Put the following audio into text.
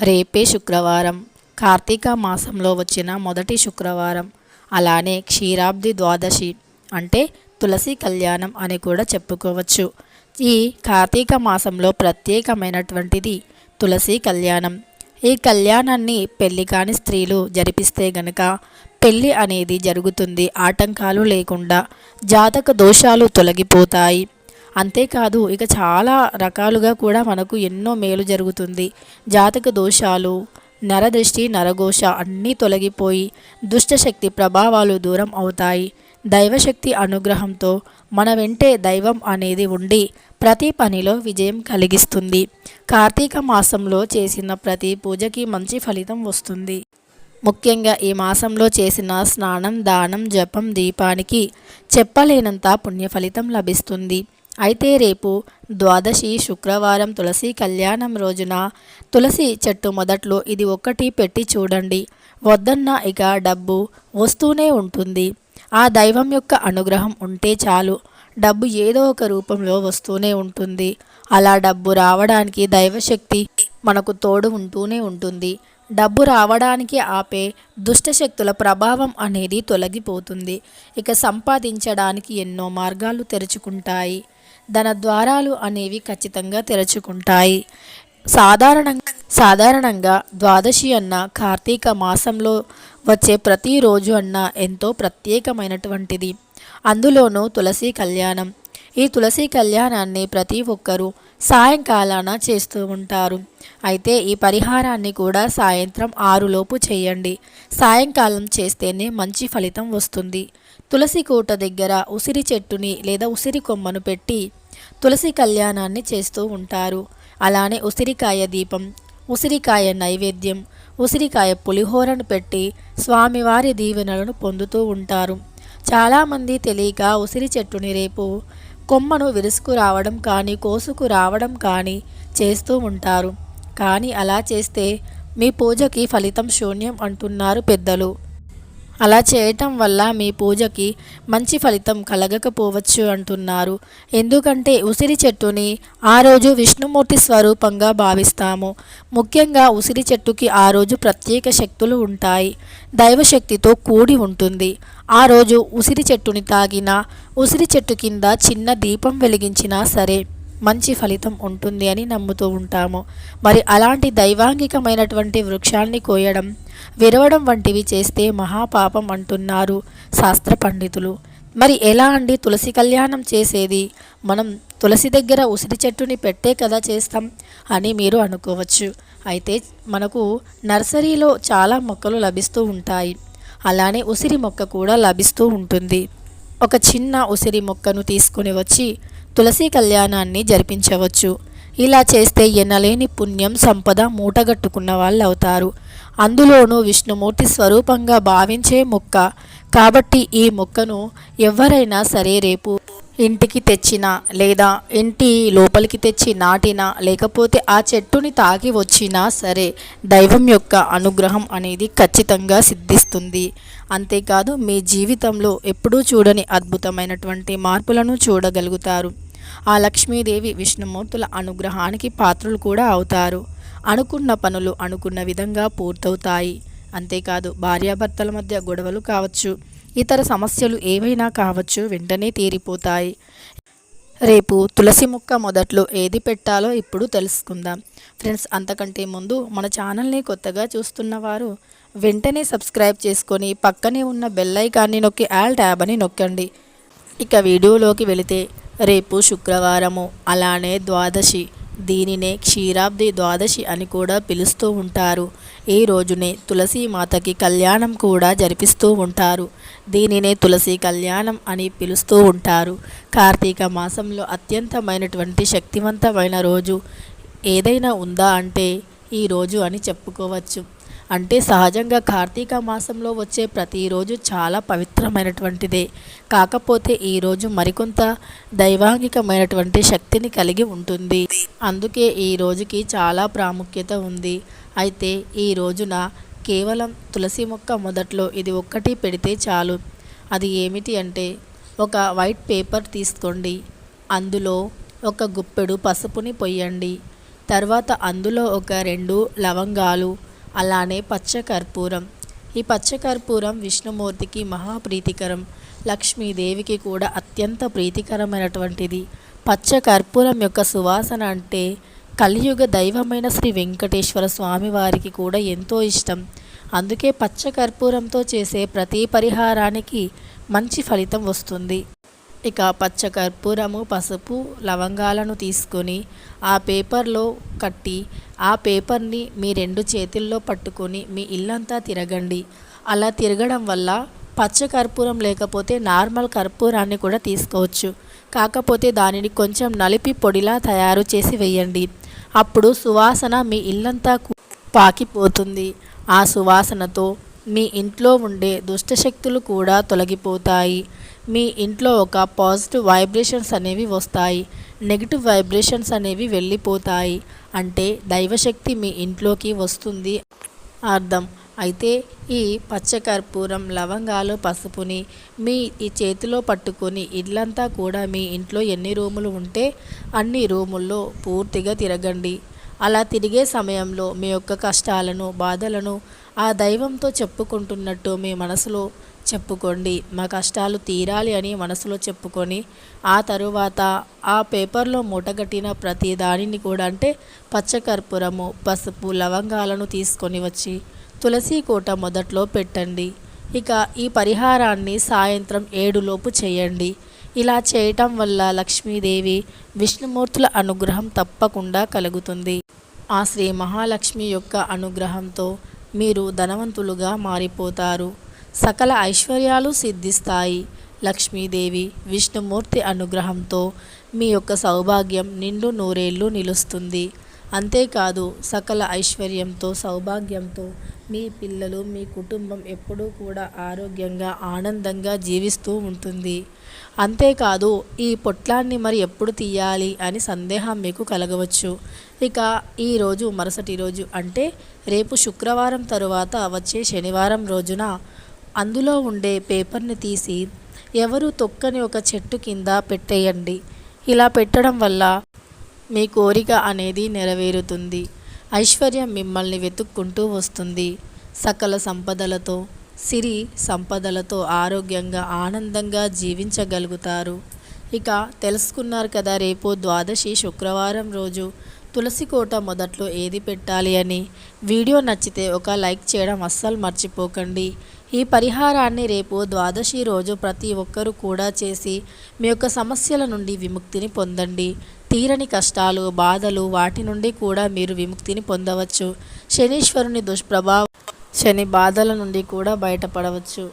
రేపే శుక్రవారం. కార్తీక మాసంలో వచ్చిన మొదటి శుక్రవారం. అలానే క్షీరాబ్ది ద్వాదశి అంటే తులసి కళ్యాణం అని కూడా చెప్పుకోవచ్చు. ఈ కార్తీక మాసంలో ప్రత్యేకమైనటువంటిది తులసి కళ్యాణం. ఈ కళ్యాణాన్ని పెళ్ళి కాని స్త్రీలు జరిపిస్తే గనక పెళ్ళి అనేది జరుగుతుంది. ఆటంకాలు లేకుండా జాతక దోషాలు తొలగిపోతాయి. అంతేకాదు ఇక చాలా రకాలుగా కూడా మనకు ఎన్నో మేలు జరుగుతుంది. జాతక దోషాలు నరదృష్టి నరఘోష అన్నీ తొలగిపోయి దుష్టశక్తి ప్రభావాలు దూరం అవుతాయి. దైవశక్తి అనుగ్రహంతో మన వెంటే దైవం అనేది ఉండి ప్రతి పనిలో విజయం కలిగిస్తుంది. కార్తీక మాసంలో చేసిన ప్రతి పూజకి మంచి ఫలితం వస్తుంది. ముఖ్యంగా ఈ మాసంలో చేసిన స్నానం దానం జపం దీపానికి చెప్పలేనంత పుణ్య ఫలితం లభిస్తుంది. అయితే రేపు ద్వాదశి శుక్రవారం తులసి కళ్యాణం రోజున తులసి చెట్టు మొదట్లో ఇది ఒక్కటి పెట్టి చూడండి. వద్దన్న ఇక డబ్బు వస్తూనే ఉంటుంది. ఆ దైవం యొక్క అనుగ్రహం ఉంటే చాలు. డబ్బు ఏదో ఒక రూపంలో వస్తూనే ఉంటుంది. అలా డబ్బు రావడానికి దైవశక్తి మనకు తోడు ఉంటూనే ఉంటుంది. డబ్బు రావడానికి ఆపే దుష్టశక్తుల ప్రభావం అనేది తొలగిపోతుంది. ఇక సంపాదించడానికి ఎన్నో మార్గాలు తెరుచుకుంటాయి. ధన ద్వారాలు అనేవి ఖచ్చితంగా తెరుచుకుంటాయి. సాధారణంగా సాధారణంగా ద్వాదశి అన్న కార్తీక మాసంలో వచ్చే ప్రతిరోజు అన్న ఎంతో ప్రత్యేకమైనటువంటిది. అందులోనూ తులసి కళ్యాణం. ఈ తులసి కళ్యాణాన్ని ప్రతి ఒక్కరూ సాయంకాలాన చేస్తూ ఉంటారు. అయితే ఈ పరిహారాన్ని కూడా సాయంత్రం ఆరులోపు చేయండి. సాయంకాలం చేస్తేనే మంచి ఫలితం వస్తుంది. తులసి కోట దగ్గర ఉసిరి చెట్టుని లేదా ఉసిరి కొమ్మను పెట్టి తులసి కళ్యాణాన్ని చేస్తూ ఉంటారు. అలానే ఉసిరికాయ దీపం ఉసిరికాయ నైవేద్యం ఉసిరికాయ పులిహోరను పెట్టి స్వామివారి దీవెనలను పొందుతూ ఉంటారు. చాలామంది తెలియక ఉసిరి చెట్టుని రేపు కొమ్మను విరుసుకు రావడం కానీ కోసుకు రావడం కానీ చేస్తూ ఉంటారు. కానీ అలా చేస్తే మీ పూజకి ఫలితం శూన్యం అంటున్నారు పెద్దలు. అలా చేయటం వల్ల మీ పూజకి మంచి ఫలితం కలగకపోవచ్చు అంటున్నారు. ఎందుకంటే ఉసిరి చెట్టుని ఆ రోజు విష్ణుమూర్తి స్వరూపంగా భావిస్తాము. ముఖ్యంగా ఉసిరి చెట్టుకి ఆ రోజు ప్రత్యేక శక్తులు ఉంటాయి. దైవశక్తితో కూడి ఉంటుంది. ఆ రోజు ఉసిరి చెట్టుని తాగినా ఉసిరి చెట్టు కింద చిన్న దీపం వెలిగించినా సరే మంచి ఫలితం ఉంటుంది అని నమ్ముతూ ఉంటాము. మరి అలాంటి దైవాంగికమైనటువంటి వృక్షాన్ని కోయడం విరవడం వంటివి చేస్తే మహాపాపం అంటున్నారు శాస్త్ర పండితులు. మరి ఎలా అండి తులసి కళ్యాణం చేసేది? మనం తులసి దగ్గర ఉసిరి చెట్టుని పెట్టే కదా చేస్తాం అని మీరు అనుకోవచ్చు. అయితే మనకు నర్సరీలో చాలా మొక్కలు లభిస్తూ ఉంటాయి. అలానే ఉసిరి మొక్క కూడా లభిస్తూ ఉంటుంది. ఒక చిన్న ఉసిరి మొక్కను తీసుకుని వచ్చి తులసి కళ్యాణాన్ని జరిపించవచ్చు. ఇలా చేస్తే ఎనలేని పుణ్యం సంపద మూటగట్టుకున్న వాళ్ళు అవుతారు అందులోనూ విష్ణుమూర్తి స్వరూపంగా భావించే మొక్క. కాబట్టి ఈ మొక్కను ఎవరైనా సరే రేపు ఇంటికి తెచ్చినా లేదా ఇంటి లోపలికి తెచ్చి నాటినా లేకపోతే ఆ చెట్టుని తాకి వచ్చినా సరే దైవం యొక్క అనుగ్రహం అనేది ఖచ్చితంగా సిద్ధిస్తుంది. అంతేకాదు మీ జీవితంలో ఎప్పుడూ చూడని అద్భుతమైనటువంటి మార్పులను చూడగలుగుతారు. ఆ లక్ష్మీదేవి విష్ణుమూర్తుల అనుగ్రహానికి పాత్రలు కూడా అవుతారు. అనుకున్న పనులు అనుకున్న విధంగా పూర్తవుతాయి. అంతేకాదు భార్యాభర్తల మధ్య గొడవలు కావచ్చు ఇతర సమస్యలు ఏవైనా కావచ్చు వెంటనే తీరిపోతాయి. రేపు తులసి మొక్క మొదట్లో ఏది పెట్టాలో ఇప్పుడు తెలుసుకుందాం. ఫ్రెండ్స్ అంతకంటే ముందు మన ఛానల్ని కొత్తగా చూస్తున్న వారు వెంటనే సబ్స్క్రైబ్ చేసుకొని పక్కనే ఉన్న బెల్ ఐకాన్ని నొక్కి ఆల్ ట్యాబ్ అని నొక్కండి. ఇక వీడియోలోకి వెళితే రేపు శుక్రవారము అలానే ద్వాదశి. దీనినే క్షీరాబ్ది ద్వాదశి అని కూడా పిలుస్తూ ఉంటారు. ఈ రోజునే తులసి మాతకి కళ్యాణం కూడా జరిపిస్తూ ఉంటారు. దీనినే తులసి కళ్యాణం అని పిలుస్తూ ఉంటారు. కార్తీక మాసంలో అత్యంతమైనటువంటి శక్తివంతమైన రోజు ఏదైనా ఉందా అంటే ఈ రోజు అని చెప్పుకోవచ్చు. అంటే సహజంగా కార్తీక మాసంలో వచ్చే ప్రతిరోజు చాలా పవిత్రమైనటువంటిదే. కాకపోతే ఈరోజు మరికొంత దైవాంగికమైనటువంటి శక్తిని కలిగి ఉంటుంది. అందుకే ఈ రోజుకి చాలా ప్రాముఖ్యత ఉంది. అయితే ఈ రోజున కేవలం తులసి మొక్క మొదట్లో ఇది ఒక్కటి పెడితే చాలు. అది ఏమిటి అంటే ఒక వైట్ పేపర్ తీసుకోండి. అందులో ఒక గుప్పెడు పసుపుని పొయ్యండి. తర్వాత అందులో ఒక రెండు లవంగాలు అలానే పచ్చ కర్పూరం ఈ పచ్చ కర్పూరం విష్ణుమూర్తికి మహాప్రీతికరం. లక్ష్మీదేవికి కూడా అత్యంత ప్రీతికరమైనటువంటిది. పచ్చ కర్పూరం యొక్క సువాసన అంటే కలియుగ దైవమైన శ్రీ వెంకటేశ్వర స్వామి వారికి కూడా ఎంతో ఇష్టం. అందుకే పచ్చ కర్పూరంతో చేసే ప్రతి పరిహారానికి మంచి ఫలితం వస్తుంది. ఇక పచ్చ కర్పూరము పసుపు లవంగాలను తీసుకొని ఆ పేపర్లో కట్టి ఆ పేపర్ని మీ రెండు చేతుల్లో పట్టుకొని మీ ఇల్లంతా తిరగండి. అలా తిరగడం వల్ల పచ్చ కర్పూరం లేకపోతే నార్మల్ కర్పూరాన్ని కూడా తీసుకోవచ్చు. కాకపోతే దానిని కొంచెం నలిపి పొడిలా తయారు చేసి వేయండి. అప్పుడు సువాసన మీ ఇల్లంతా పాకిపోతుంది. ఆ సువాసనతో మీ ఇంట్లో ఉండే దుష్టశక్తులు కూడా తొలగిపోతాయి. మీ ఇంట్లో ఒక పాజిటివ్ వైబ్రేషన్స్ అనేవి వస్తాయి. నెగిటివ్ వైబ్రేషన్స్ అనేవి వెళ్ళిపోతాయి. అంటే దైవశక్తి మీ ఇంట్లోకి వస్తుంది అర్థం. అయితే ఈ పచ్చకర్పూరం లవంగాలు పసుపుని మీ ఈ చేతిలో పట్టుకొని ఇల్లంతా కూడా మీ ఇంట్లో ఎన్ని రూములు ఉంటే అన్ని రూముల్లో పూర్తిగా తిరగండి. అలా తిరిగే సమయంలో మీ యొక్క కష్టాలను బాధలను ఆ దైవంతో చెప్పుకుంటున్నట్టు మీ మనసులో చెప్పుకోండి. మా కష్టాలు తీరాలి అని మనసులో చెప్పుకొని ఆ తరువాత ఆ పేపర్లో మూటగట్టిన ప్రతి దానిని కూడా అంటే పచ్చకర్పూరము పసుపు లవంగాలను తీసుకొని వచ్చి తులసి కోట మొదట్లో పెట్టండి. ఇక ఈ పరిహారాన్ని సాయంత్రం ఏడులోపు చేయండి. ఇలా చేయటం వల్ల లక్ష్మీదేవి విష్ణుమూర్తుల అనుగ్రహం తప్పకుండా కలుగుతుంది. ఆ శ్రీ మహాలక్ష్మి యొక్క అనుగ్రహంతో మీరు ధనవంతులుగా మారిపోతారు. సకల ఐశ్వర్యాలు సిద్ధిస్తాయి. లక్ష్మీదేవి విష్ణుమూర్తి అనుగ్రహంతో మీ యొక్క సౌభాగ్యం నిండు నూరేళ్ళు నిలుస్తుంది. అంతేకాదు సకల ఐశ్వర్యంతో సౌభాగ్యంతో మీ పిల్లలు మీ కుటుంబం ఎప్పుడూ కూడా ఆరోగ్యంగా ఆనందంగా జీవిస్తూ ఉంటుంది. అంతేకాదు ఈ పొట్లాన్ని మరి ఎప్పుడు తీయాలి అని సందేహం మీకు కలగవచ్చు. ఇక ఈరోజు మరుసటి రోజు అంటే రేపు శుక్రవారం తరువాత వచ్చే శనివారం రోజున అందులో ఉండే పేపర్ని తీసి ఎవరు తొక్కని ఒక చెట్టు కింద పెట్టేయండి. ఇలా పెట్టడం వల్ల మీ కోరిక అనేది నెరవేరుతుంది. ఐశ్వర్యం మిమ్మల్ని వెతుక్కుంటూ వస్తుంది. సకల సంపదలతో సిరి సంపదలతో ఆరోగ్యంగా ఆనందంగా జీవించగలుగుతారు. ఇక తెలుసుకున్నారు కదా రేపు ద్వాదశి శుక్రవారం రోజు తులసి కోట మొదట్లో ఏది పెట్టాలి అని. వీడియో నచ్చితే ఒక లైక్ చేయడం అస్సలు మర్చిపోకండి. ఈ పరిహారాన్ని రేపు ద్వాదశి రోజు ప్రతి ఒక్కరూ కూడా చేసి మీ యొక్క సమస్యల నుండి విముక్తిని పొందండి. తీరని కష్టాలు బాధలు వాటి నుండి కూడా మీరు విముక్తిని పొందవచ్చు. శనీశ్వరుని దుష్ప్రభావం శని బాధల నుండి కూడా బయటపడవచ్చు.